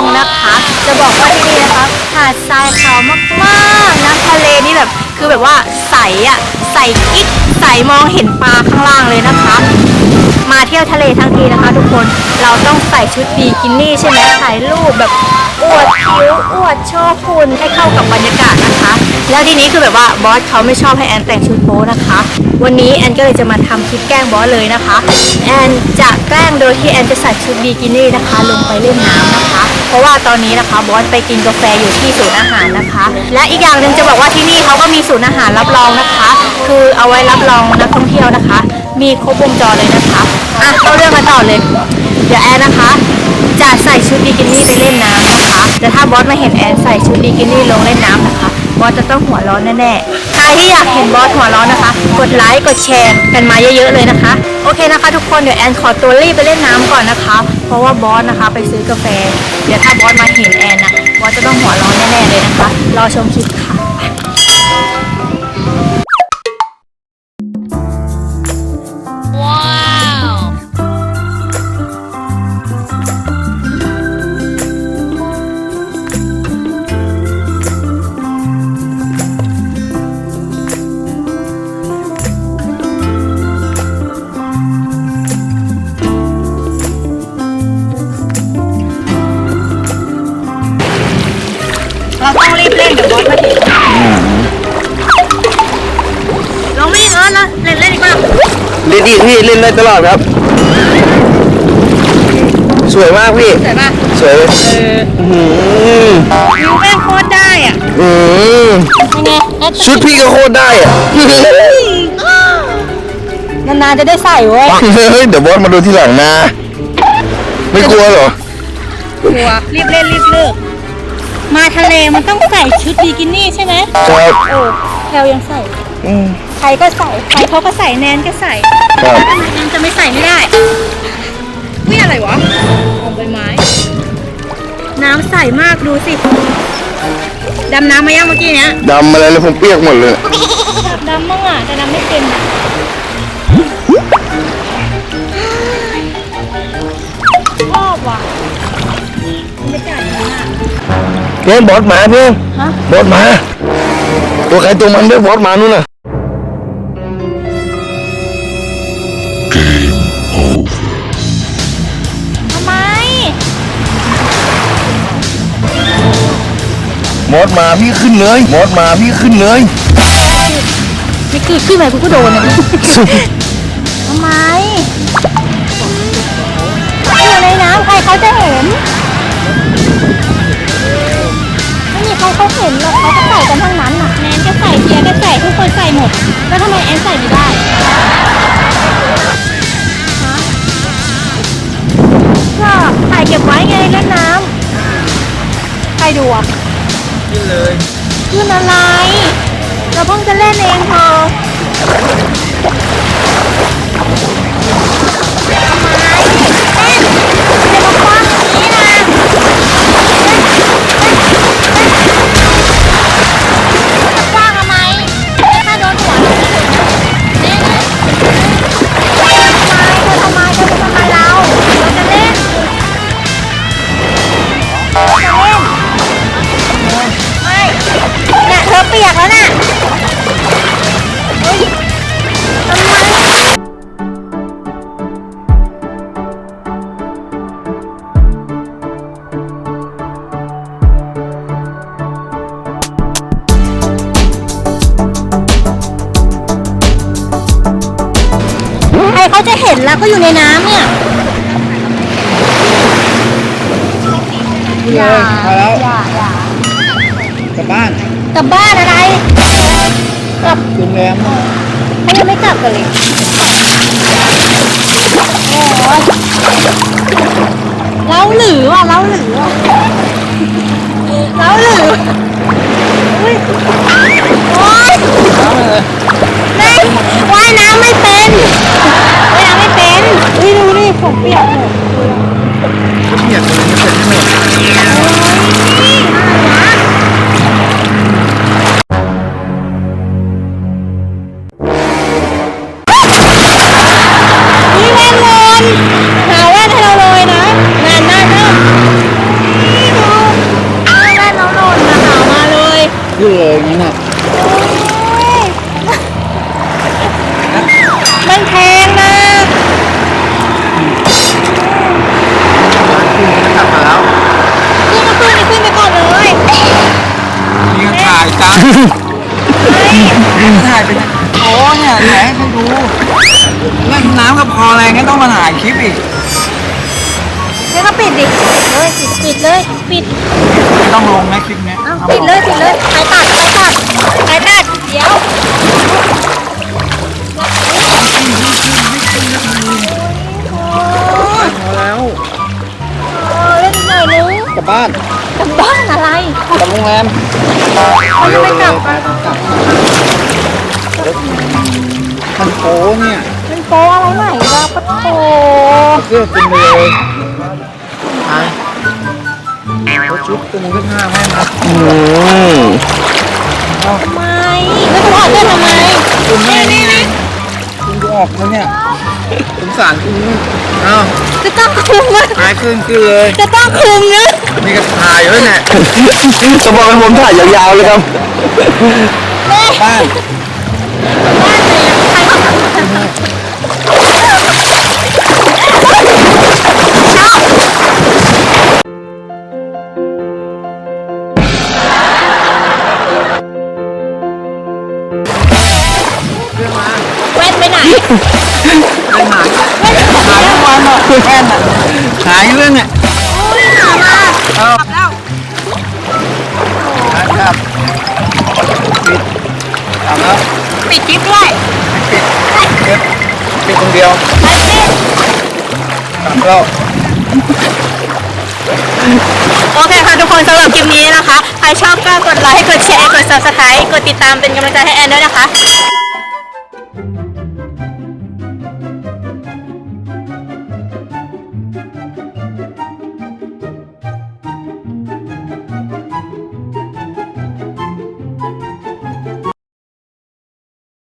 องนะคะ จะบอกว่าที่นี่นะคะหาดทรายขาวมากๆน้ำทะเลนี่แบบคือแบบว่าใสอะใสกิ๊กใสมองเห็นปลาข้างล่างเลยนะคะ มาเที่ยวทะเลทั้งทีนะคะ ทุกคนเราต้องใส่ชุดบีกินี่ใช่ไหมถ่ายรูปแบบอวดคิ้วอวดโชว์คุณให้เข้ากับบรรยากาศนะคะ แล้วทีนี้คือแบบว่าบอสเขาไม่ชอบให้แอนแต่งชุดโป๊นะคะ วันนี้แอนก็เลยจะมาทำคลิปแกล้งบอสเลยนะคะ แอนจะแกล้งโดยที่แอนจะใส่ชุดบีกินี่นะคะ ลงไปเล่นน้ำนะคะ เพราะว่าตอนนี้นะคะบอสไปกินกาแฟอยู่ที่ศูนย์อาหารนะคะ และอีกอย่างหนึ่งจะบอกว่าที่นี่เขาก็มีศูนย์อาหารรับรองนะคะ คือเอาไว้รับรองนักท่องเที่ยวนะคะ มีครบวงจรเลยนะคะอะเข้าเรื่องกันต่อเลย เดี๋ยวแอนนะคะจะใส่ชุดบิกินี่ไปเล่นน้ำนะคะ แต่ถ้าบอสมาเห็นแอนใส่ชุดบิกินี่ลงเล่นน้ำนะคะ บอสจะต้องหัวร้อนแน่ๆ ใครที่อยากเห็นบอสหัวร้อนนะคะ กดไลค์ กดแชร์กันมาเยอะๆเลยนะคะ โอเคนะคะ ทุกคน เดี๋ยวแอนขอตัวรีบไปเล่นน้ำก่อนนะคะ เพราะว่าบอสนะคะ ไปซื้อกาแฟ เดี๋ยวถ้าบอสมาเห็นแอนนะบอสจะต้องหัวร้อนแน่ๆเลยนะคะ รอชมคลิปค่ะ เล่นดีพี่เล่นได้ตลอดครับ สวยมากพี่ สวยป่ะสวยเอออื้อวิวแม่งโคตรได้อะหืออื้อยังไงแล้วชุดพี่ก็โคตรได้อะนานๆจะได้ใส่เว้ยเฮ้ยเดี๋ยวบอสมาดูทีหลังนะ ไม่กลัวเหรอ กลัวรีบเล่นรีบเลิกมาทะเลมันต้องใส่ชุดบิกินี่ใช่ไหมครับเออแพลวยังใส่ อืม ใครก็ใส่ ใครเขาก็ใส่แนนก็ใส่ครับ ทำไมแนนจะไม่ใส่ไม่ได้วิอะไรวะเอาใบไม้ น้ำใสมากดูสิดำน้ำมายังเมื่อกี้เนี้ยดำอะไรเลยผมเปียกหมดเลยอยากดำมั่งอะแต่ดำไม่เป็นอะชอบว่ะบรรยากาศดีมากเพี่บอสมาพี่ฮะ บอสมา ตัวใครตัวมันด้วยบอสมานู่นน่ะ บอสมาพี่ขึ้นเลยบอสมาพี่ขึ้นเลยไม่คือขึ้นไปกูก็โดนอะทำไมอยู่ในน้ำใครเขาจะเห็น ไม่มีใครเขาเห็นหรอกเขาก็ใส่กันทั้งนั้นน่ะแนนก็ใส่เทียก็ใส่ทุกคนใส่หมด แล้วทำไมแอนใส่ไม่ได้ฮะก็ถ่ายเก็บไว้ไงเล่นน้ำใครดูอะ ขึ้นเลยขึ้นอะไร เราเพิ่งจะเล่นเองพอ เขาจะเห็นแล้วก็อยู่ในน้ำเนี่ยอย่ามาแล้วอย่าอย่ากลับบ้านกลับบ้านอะไร กลับโรงแรมเขายังไม่กลับกันเลยโอ้ยเล้าหรือว่ะเล้าหรือว่ะเล้าหรืออุ้ยโอ้ยแม่ว่ายน้ำไม่เป็น ผมเปียกหมดก็เปียกเลยมันเป็นไม่หมดนี่แว่นล่นหาว่นให้เราเลยนะนานมากเนอะนี่ดูเอาแว่เราล่นมาหามาเลย เยอะองนี้นะ ถ่ายจังถ่ายไปนะโอ้เนี่ยถ่ายให้ใครดูเล่นน้ำก็พออะไรงั้นต้องมาถ่ายคลิปอีกนี่ก็ปิดดิเลยปิดปิดเลยปิดไม่ต้องลงนะคลิปเนี้ยเอาปิดเลยปิดเลยใครตัดใครตัดใครตัดเดี๋ยวพอแล้วโอ้เล่นหน่อยนึงกลับบ้าน กลับบ้านอะไรกลับโรงแรมเขาจะไม่กลับกันมันโป้เนี่ยมันโป๊อะไรใหม่วะปะโถเสื้อกินไปเลยไปรถชุดตัวนึงก็ห้าแม่นะอืมทำไมไม่ต้องถอดเสื้อทำไมคุณแม่นี่นี่คุณดู ออกแล้วเนี่ยสงสารคุณนู่นเอ้าจะต้องคลุมนะหายขึ้นขึ้นเลยจะต้องคลุมนะนี่ก็ถ่ายอยู่แล้วเนี่ยจะบอกให้ผมถ่ายยาวๆเลยครับแม่บ้าน บ้านไหนอะใครเอา หนไปหายหายทุกวันอะแว่นอะหายเรื่องเนี่ยโอ้ยหนาวมากเอากลับแล้วครับปิดทำแล้วปิดคลิปด้วยปิดปิดปิดคนเดียวไปสิกลับแล้วโอเคค่ะทุกคนสำหรับคลิปนี้นะคะ ใครชอบก็กดไลค์กดแชร์กด subscribe กดติดตามเป็นกำลังใจให้แอนด้วยนะคะ